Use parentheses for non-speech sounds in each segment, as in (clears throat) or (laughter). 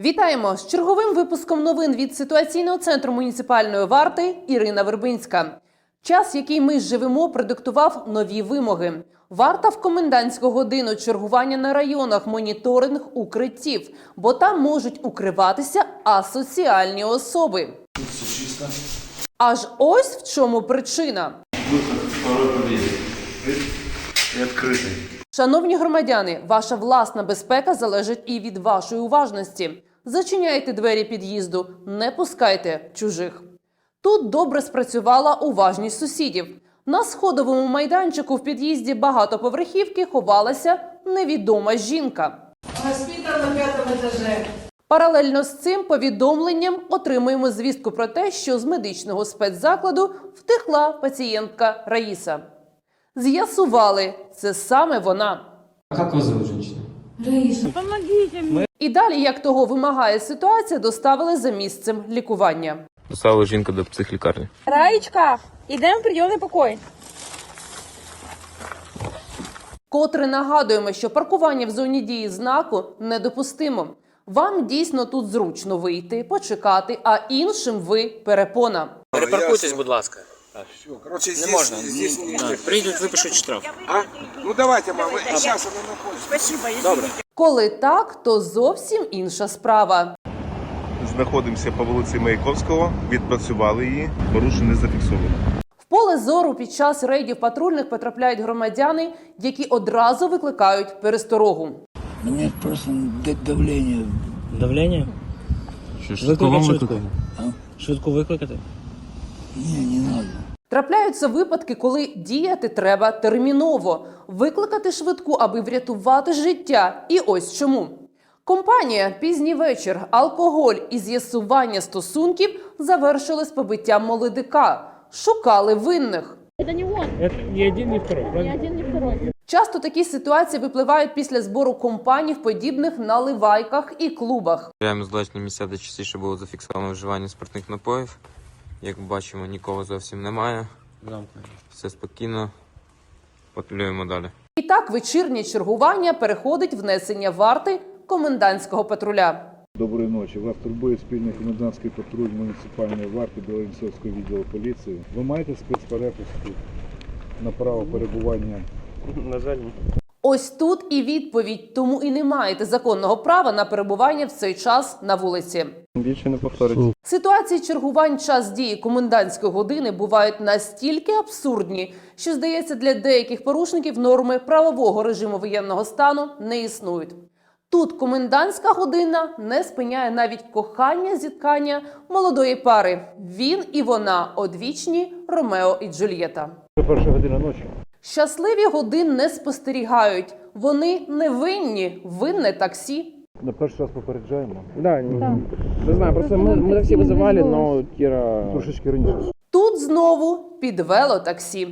Вітаємо з черговим випуском новин від ситуаційного центру муніципальної варти Ірина Вербинська. Час, який ми живемо, продиктував нові вимоги. Варта в комендантську годину чергування на районах, моніторинг укриттів, бо там можуть укриватися асоціальні особи. Тут все чисто. Аж ось в чому причина. Выход второй подъезд. Открыт и открытый. Шановні громадяни, ваша власна безпека залежить і від вашої уважності. Зачиняйте двері під'їзду, не пускайте чужих. Тут добре спрацювала уважність сусідів. На сходовому майданчику в під'їзді багатоповерхівки ховалася невідома жінка. Воспитан на пятом этаже. Паралельно з цим повідомленням отримуємо звістку про те, що з медичного спецзакладу втекла пацієнтка Раїса. З'ясували, це саме вона. А как вас зовут, женщина? Раиса. І далі, як того вимагає ситуація, доставили за місцем лікування. Доставила жінка до психлікарні. Раєчка, ідемо в прийомний покой. Котре нагадуємо, що паркування в зоні дії знаку недопустимо. Вам дійсно тут зручно вийти, почекати, а іншим ви перепона. Перепаркуйтесь, будь ласка. Все, короче, Не здесь, можна. здесь не Да, Прийдуть, випишуть штраф. А? Ну давайте, мама, сейчас она находится. Добре. Коли так, то зовсім інша справа. Знаходимося по вулиці Маяковського, відпрацювали її, порушень не зафіксовано. В поле зору під час рейдів патрульних потрапляють громадяни, які одразу викликають пересторогу. У меня просто д- давление. Давлення? Викликати швидку. Швидку викликати? Не, не надо. Трапляються випадки, коли діяти треба терміново, викликати швидку, аби врятувати життя. І ось чому. Компанія пізній вечір, алкоголь і з'ясування стосунків завершили з побиттям молодика. Шукали винних. Часто такі ситуації випливають після збору компаній в подібних наливайках і клубах. Перевіряємо злачні місця, де частіше було зафіксовано вживання спиртних напоїв. Як бачимо, нікого зовсім немає. Все спокійно. Патрулюємо далі. І так вечірнє чергування переходить в несення варти комендантського патруля. Доброї ночі. Вас турбує спільний комендантський патруль муніципальної варти Білоїнцевського відділу поліції. Ви маєте спецперепустку на право перебування? Ось тут і відповідь, тому і не маєте законного права на перебування в цей час на вулиці. Більше не повториться. Ситуації чергувань час дії комендантської години бувають настільки абсурдні, що здається, для деяких порушників норми правового режиму воєнного стану не існують. Тут комендантська година не спиняє навіть кохання зіткання молодої пари. Він і вона одвічні Ромео і Джульєта. Це перша година ночі. Щасливі годин не спостерігають. Вони не винні, винне таксі. На перший раз попереджаємо. Да, не, не знаю, просто мы, мы такси вызывали, но Кира... Трошечки раніше. Тут знову підвело таксі.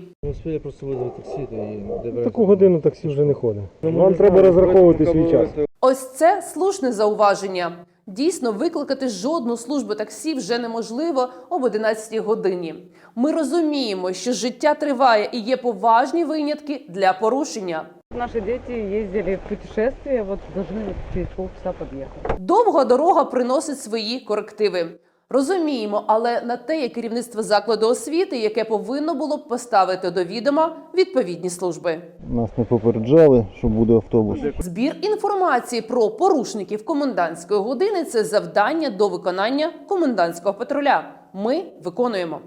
Таку годину таксі вже не ходить. Вам треба розраховувати свій час. Ось це слушне зауваження. Дійсно, викликати жодну службу таксі вже неможливо об 11 годині. Ми розуміємо, що життя триває і є поважні винятки для порушення. Наші діти їздили в путешествие, вот повинні через полчаса під'їхати. Довга дорога приносить свої корективи. Розуміємо, але на те є керівництво закладу освіти, яке повинно було б поставити до відома відповідні служби. Нас не попереджали, що буде автобус. Збір інформації про порушників комендантської години це завдання до виконання комендантського патруля. Ми виконуємо.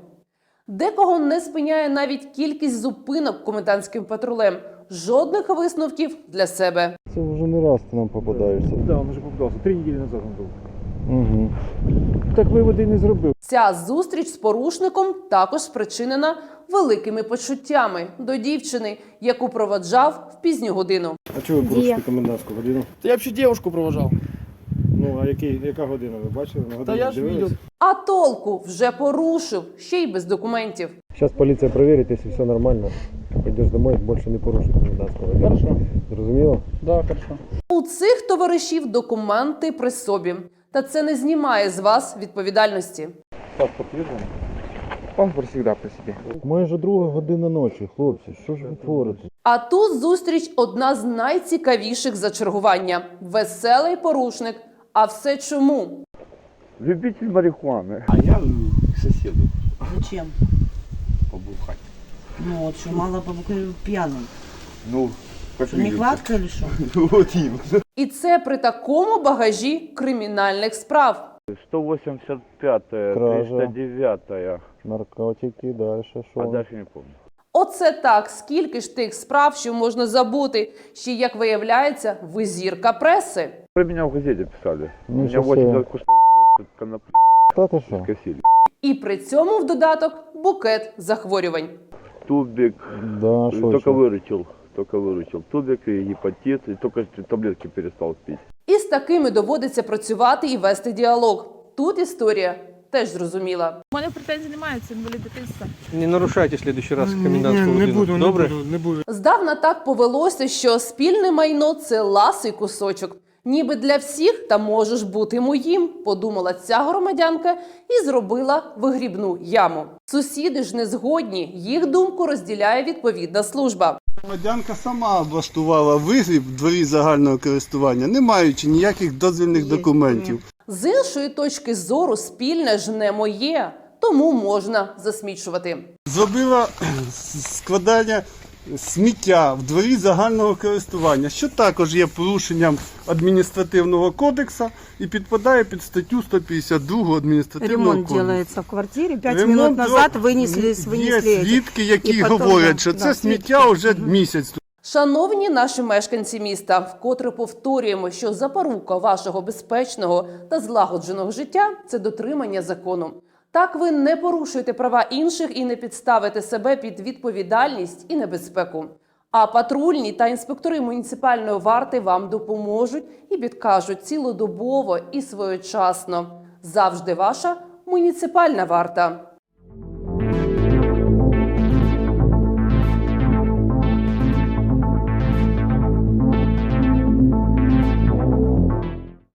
Декого не спиняє навіть кількість зупинок комендантським патрулем. Жодних висновків для себе. Це вже не раз ти нам попадаєшся. Так, да, він вже попадався. Три неділі назад він був. Угу. Так виводи не зробив. Ця зустріч з порушником також спричинена великими почуттями до дівчини, яку проводжав в пізню годину. А чого ви порушите комендантську годину? Та Я вообще девушку провожал. Ну, а який, яка година? Ви бачили? На годину я ж дивились? видел. А толку вже порушив, ще й без документів. Зараз поліція перевірить, якщо все нормально. Пойдеш домой, більше не порушиш комендантську годину. Хорошо. Зрозуміло? Да, хорошо. У цих товаришів документи при собі. Та це не знімає з вас відповідальності. Паспорт є Паспорт всегда при себе. Майже друга година ночі, хлопці. Що ж ви творите? А тут зустріч одна з найцікавіших за чергування. Веселий порушник, А все чому? Любитель марихуани. А я к соседу Зачем? побухать. Ну вот что, мало побукали пьяным. Ну, нехватка или что? Вот им. І це при такому багажі кримінальних справ. 185 309 Наркотики, далі що? дальше не помню. Оце так. Скільки ж тих справ, що можна забути? Ще як виявляється, ви зірка преси. Про меня в газете писали. У меня Ничего 80 себе. кустов блядь, Та ти що? скосили. І при цьому в додаток букет захворювань. Тубик, Да, только выручил. Только выручил. Тубик и гепатит, и только таблетки перестал пить. І з такими доводиться працювати і вести діалог. Тут історія теж зрозуміла. У мене претензій немає, це інвалід дитинства. Не нарушайте в следующий раз комендантську годину. Не буду, Добре? не буду. Здавна так повелося, що спільне майно це ласий кусочок. Ніби для всіх та можеш бути моїм, подумала ця громадянка і зробила вигрібну яму. Сусіди ж не згодні, їх думку розділяє відповідна служба. Громадянка сама облаштувала вигріб в дворі загального користування, не маючи ніяких дозвільних документів. З іншої точки зору, спільне ж не моє, тому можна засмічувати. Зробила (clears throat) складання сміття в дворі загального користування, що також є порушенням адміністративного кодексу і підпадає під статтю 152 адміністративного Ремонт кодексу. делается в квартире. Пять Ремонт минут назад роб- вынесли, Є вынесли эти. свідки, які І потім, говорять, да, що да, це свідки. сміття вже місяць. Шановні наші мешканці міста, вкотре повторюємо, що запорука вашого безпечного та злагодженого життя це дотримання закону. Так ви не порушуєте права інших і не підставите себе під відповідальність і небезпеку. А патрульні та інспектори муніципальної варти вам допоможуть і підкажуть цілодобово і своєчасно. Завжди ваша муніципальна варта.